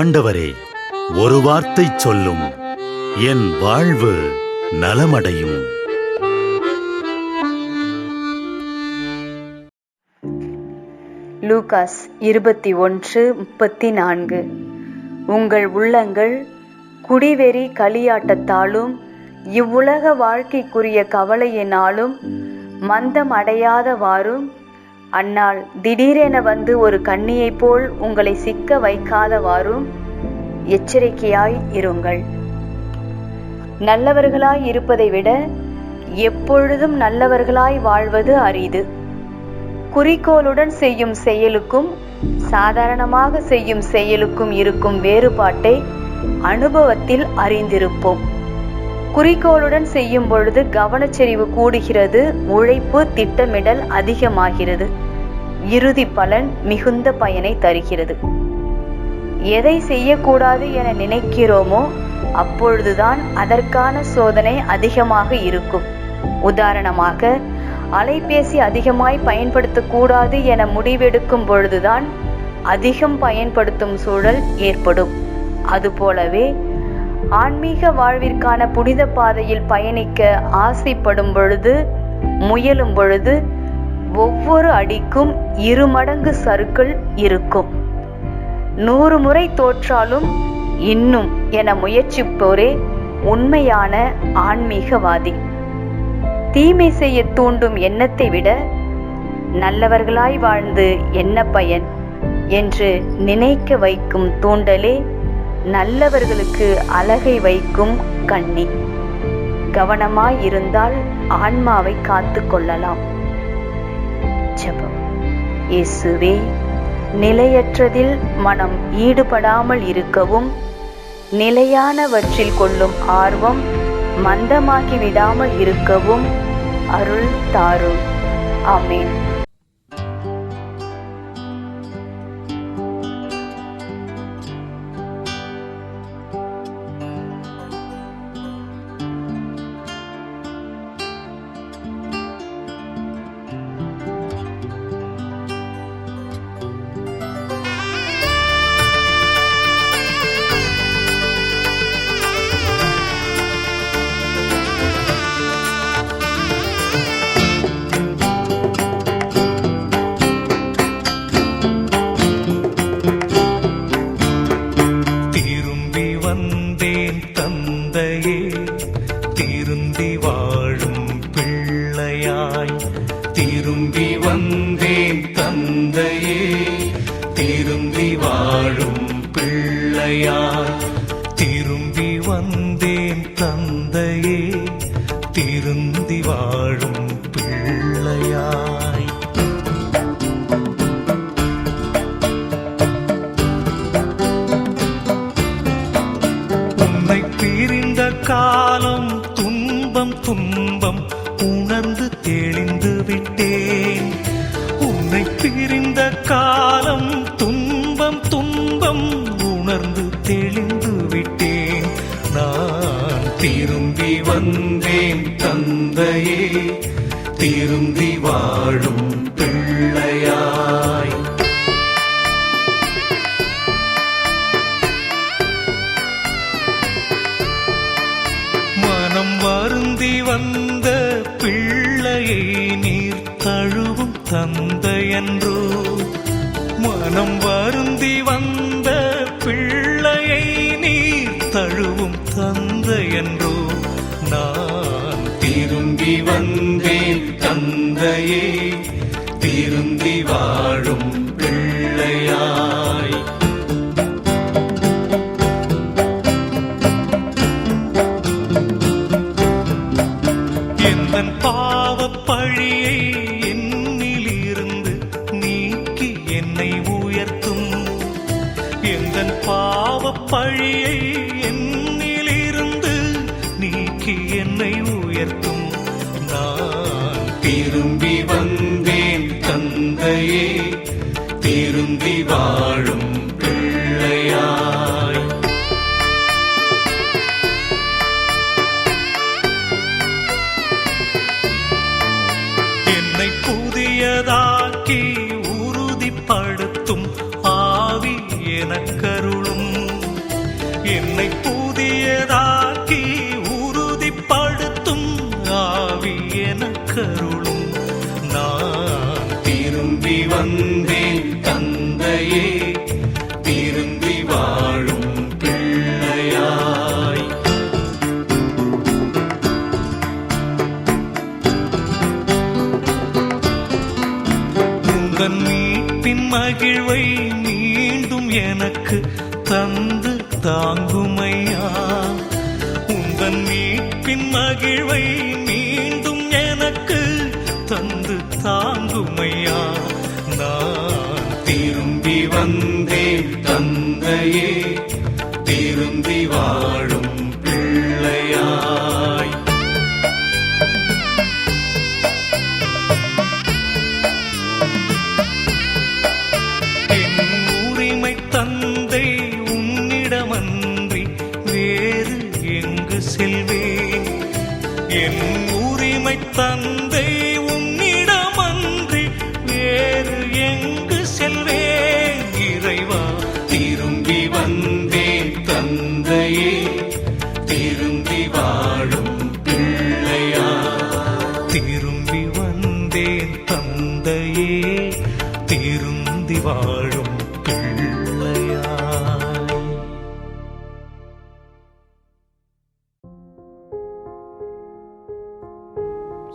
ஆண்டவரே ஒரு வார்த்தை சொல்லும். என் வாழ்வு நலமடையும். லூகாஸ் இருபத்தி ஒன்று முப்பத்தி நான்கு. உங்கள் உள்ளங்கள் குடிவெறி களியாட்டத்தாலும் இவ்வுலக வாழ்க்கைக்குரிய கவலையினாலும் மந்தம் அடையாதவாறும் அந்நாள் திடீரென வந்து ஒரு கண்ணியைப் போல் உங்களை சிக்க வைக்காதவாறும் எச்சரிக்கையாய் இருங்கள். நல்லவர்களாய் இருப்பதை விட எப்பொழுதும் நல்லவர்களாய் வாழ்வது அரிது. குறிக்கோளுடன் செய்யும் செயலுக்கும் சாதாரணமாக செய்யும் செயலுக்கும் இருக்கும் வேறுபாட்டை அனுபவத்தில் அறிந்திருப்போம். குறிக்கோளுடன் செய்யும் பொழுது கவனச்செறிவு கூடுகிறது உழைப்பு திட்டமிடல் அதிகமாகிறது. இறுதி பலன் மிகுந்த பயனை தருகிறது. எதை செய்யக்கூடாது என நினைக்கிறோமோ அப்பொழுதுதான் அதற்கான சோதனை அதிகமாக இருக்கும். உதாரணமாக அலைபேசி அதிகமாய் பயன்படுத்தக்கூடாது என முடிவெடுக்கும் பொழுதுதான் அதிகம் பயன்படுத்தும் சூழல் ஏற்படும். அதுபோலவே ஆன்மீக வாழ்விற்கான புனித பாதையில் பயணிக்க ஆசைப்படும் பொழுது முயலும் பொழுது ஒவ்வொரு அடிக்கும் இருமடங்கு சறுக்கள் இருக்கும். நூறு முறை தோற்றாலும் இன்னும் என முயற்சிப்போரே உண்மையான ஆன்மீகவாதி. தீமை செய்ய தூண்டும் எண்ணத்தை விட நல்லவர்களாய் வாழ்ந்து என்ன பயன்? என்று நினைக்க வைக்கும் தூண்டலே நல்லவர்களுக்கு அழகை வைக்கும் கண்ணி. கவனமாய் இருந்தால் ஆன்மாவை காத்து கொள்ளலாம். ஜெபம். இயேசுவே நிலையற்றதில் மனம் ஈடுபடாமல் இருக்கவும் நிலையானவற்றில் கொள்ளும் ஆர்வம் மந்தமாகி விடாமல் இருக்கவும் அருள் தாரும். ஆமேன். திருந்தி வாழும் பிள்ளையார். திரும்பி வந்தேன் தந்தையே திருந்தி வாழும் பிள்ளையாய். உன்னை பிரிந்த காலம் துன்பம் துன்பம் திரும்பி வந்தேன் தந்தையே. திரும்பி வாழும் பிள்ளையா. தந்தையன்றோ நான் திரும்பி வந்தேன் தந்தையே. திருந்தி வாழும் பிள்ளையாய். எந்தன் பாவப் பழியை என்னிலிருந்து நீக்கி என்னை உயர்த்தும். எந்தன் பாவப் பழியை திரும்பி வந்தேன் தந்தையே. திரும்பி வாழும் பிள்ளையாய். உந்தன் மீட்பின் மகிழ்வை மீண்டும் எனக்கு தந்து தாங்குமையா? உந்தன் மீட்பின் மகிழ்வை மீண்டும் எனக்கு தந்து தாங்குமையா? திரும்பி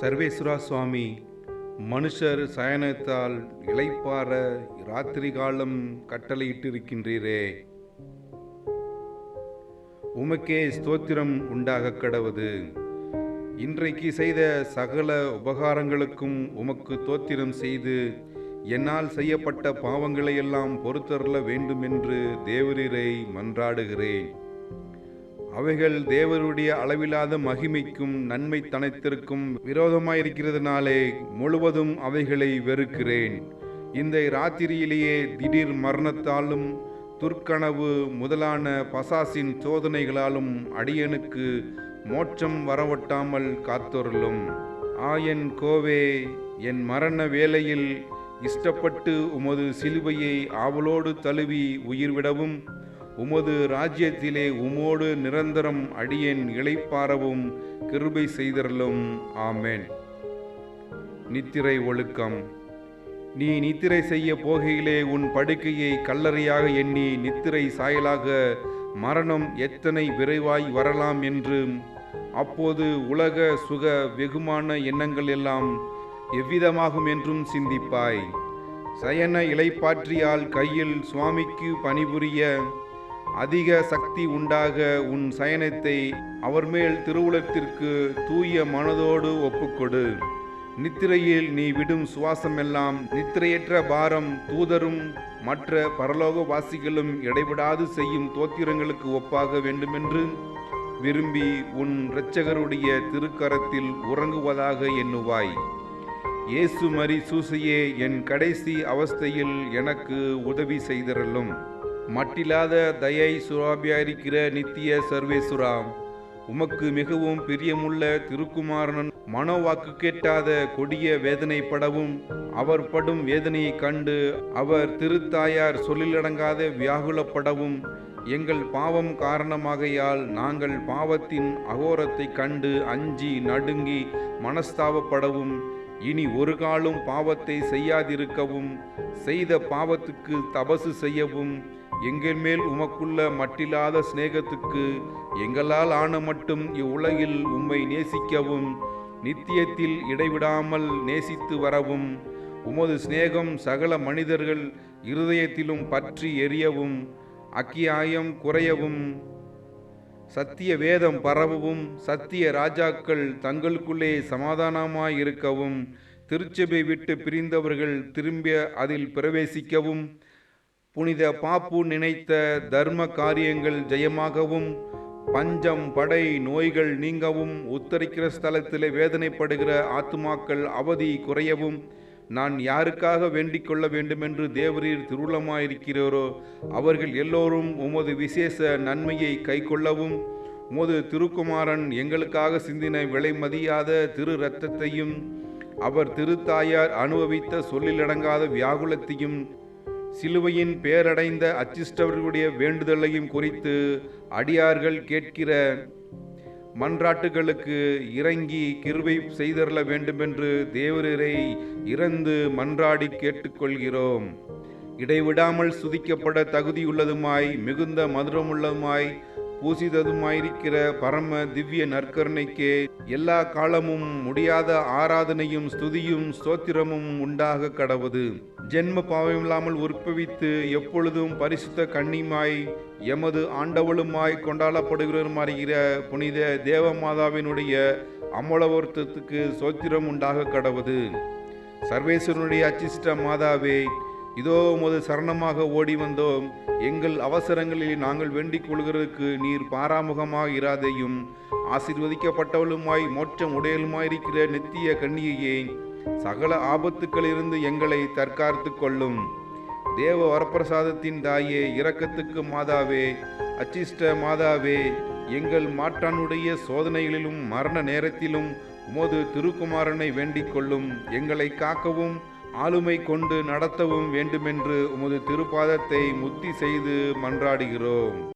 சர்வேஸ்வரா சுவாமி மனுஷர் சயனத்தால் இளைப்பாற ராத்திரி காலம் கட்டளையிட்டிருக்கின்றீரே. உமக்கே ஸ்தோத்திரம் உண்டாக கடவுது. இன்றைக்கு செய்த சகல உபகாரங்களுக்கும் உமக்கு தோத்திரம் செய்து என்னால் செய்யப்பட்ட பாவங்களையெல்லாம் பொறுத்தருள வேண்டுமென்று தேவரீரை மன்றாடுகிறேன். அவைகள் தேவருடைய அளவிலாத மகிமைக்கும் நன்மை தனைத்திற்கும் விரோதமாயிருக்கிறதுனாலே முழுவதும் அவைகளை வெறுக்கிறேன். இந்த ராத்திரியிலேயே திடீர் மரணத்தாலும் துர்க்கனவு முதலான பசாசின் சோதனைகளாலும் அடியனுக்கு மோட்சம் வரவொட்டாமல் காத்தொருளும். ஆயன் கோவே என் மரண வேளையில் இஷ்டப்பட்டு உமது சிலுவையை ஆவலோடு தழுவி உயிர்விடவும். உமது ராஜ்யத்திலே உமோடு நிரந்தரம் அடியேன் இழைப்பாரவும் கிருபை செய்தரலும் ஆமேன். நித்திரை ஒழுக்கம். நீ நித்திரை செய்ய போகையிலே உன் படுக்கையை கல்லறையாக எண்ணி நித்திரை சாயலாக மரணம் எத்தனை விரைவாய் வரலாம் என்றும் அப்போது உலக சுக வெகுமான எண்ணங்கள் எல்லாம் எவ்விதமாகும் என்றும் சிந்திப்பாய். சயன இலைப்பாற்றியால் கையில் சுவாமிக்கு பணிபுரிய அதிக சக்தி உண்டாக உன் சயனத்தை அவர் மேல் திருவுளத்திற்கு தூய மனதோடு ஒப்புக்கொடு. நித்திரையில் நீ விடும் சுவாசமெல்லாம் நித்திரையற்ற பாரம் தூதரும் மற்ற பரலோக வாசிகளும் இடைவிடாது செய்யும் தோத்திரங்களுக்கு ஒப்பாக வேண்டுமென்று விரும்பி உன் இரட்சகருடைய திருக்கரத்தில் உறங்குவதாக எண்ணுவாய். இயேசு மரி சூசையே என் கடைசி அவஸ்தையில் எனக்கு உதவி செய்திரலும் மட்டில்லாத தயை சுராபியாயிருக்கிற நித்திய சர்வேசுராம் உமக்கு மிகவும் பிரியமுள்ள திருக்குமாரனன் மனோவாக்கு கேட்டாத கொடிய வேதனைப்படவும் அவர் படும் வேதனையைக் கண்டு அவர் திருத்தாயார் சொல்லிலடங்காத வியாகுலப்படவும் எங்கள் பாவம் காரணமாகையால் நாங்கள் பாவத்தின் அகோரத்தைக் கண்டு அஞ்சி நடுங்கி மனஸ்தாபப்படவும் இனி ஒரு காலும் பாவத்தை செய்யாதிருக்கவும் செய்த பாவத்துக்கு தபசு செய்யவும் எங்கள் மேல் உமக்குள்ள மட்டில்லாத சிநேகத்துக்கு எங்களால் ஆன மட்டும் இவ்வுலகில் உம்மை நேசிக்கவும் நித்தியத்தில் இடைவிடாமல் நேசித்து வரவும் உமது சிநேகம் சகல மனிதர்கள் இருதயத்திலும் பற்றி எரியவும் அக்கியாயம் குறையவும் சத்திய வேதம் பரவவும் சத்திய ராஜாக்கள் தங்களுக்குள்ளே சமாதானமாய் இருக்கவும் திருச்சபை விட்டு பிரிந்தவர்கள் திரும்ப அதில் பிரவேசிக்கவும் புனித பாப்பு நினைத்த தர்ம காரியங்கள் ஜெயமாகவும் பஞ்சம் படை நோய்கள் நீங்கவும் உத்தரிக்கிற ஸ்தலத்திலே வேதனைப்படுகிற ஆத்துமாக்கள் அவதி குறையவும் நான் யாருக்காக வேண்டிக் கொள்ள வேண்டுமென்று தேவரீர் திருவுளமாயிருக்கிறோரோ அவர்கள் எல்லோரும் உமது விசேஷ நன்மையை கைக்கொள்ளவும் உமது திருக்குமாரன் எங்களுக்காக சிந்தின விலை மதியாத திரு இரத்தத்தையும் அவர் திருத்தாயார் அனுபவித்த சொல்லிலடங்காத வியாகுலத்தையும் சிலுவையின் பேரடைந்த அச்சிஷ்டவர்களுடைய வேண்டுதலையும் குறித்து அடியார்கள் கேட்கிற மன்றாட்டுகளுக்கு இறங்கி கிருவை செய்தரல வேண்டுமென்று தேவரரை இறந்து மன்றாடி கேட்டுக்கொள்கிறோம். இடைவிடாமல் சுதிக்கப்பட தகுதியுள்ளதுமாய் மிகுந்த மதுரமுள்ளதுமாய் பூசிததுமாயிருக்கிற பரம திவ்ய நற்கருணைக்கே எல்லா காலமும் முடியாத ஆராதனையும் ஸ்துதியும் ஸ்தோத்திரமும் உண்டாக கடவுது. ஜென்ம பாவமில்லாமல் உற்பவித்து எப்பொழுதும் பரிசுத்த கண்ணிமாய் எமது ஆண்டவளுமாய் கொண்டாடப்படுகிறவருமாறுகிற புனித தேவமாதாவினுடைய அமலவர்த்தத்துக்கு சோத்திரம் உண்டாக கடவுது. சர்வேஸ்வரனுடைய அச்சிஷ்ட மாதாவே இதோ உமது சரணமாக ஓடி வந்தோம். எங்கள் அவசரங்களில் நாங்கள் வேண்டிக் கொள்கிறதுக்கு நீர் பாராமுகமாக இராதையும். ஆசிர்வதிக்கப்பட்டவளுமாய் மோட்சம் உடையலுமாயிருக்கிற நித்திய கண்ணியையே சகல ஆபத்துக்களிலிருந்து எங்களை தற்காத்து கொள்ளும். தேவ வரப்பிரசாதத்தின் தாயே இரக்கத்துக்கு மாதாவே அச்சிஷ்ட மாதாவே எங்கள் மாற்றானுடைய சோதனைகளிலும் மரண நேரத்திலும் உமது திருக்குமாரனை வேண்டிக் கொள்ளும். எங்களை காக்கவும் ஆளுமை கொண்டு நடத்தவும் வேண்டுமென்று உமது திருப்பாதத்தை முத்தி செய்து மன்றாடுகிறோம்.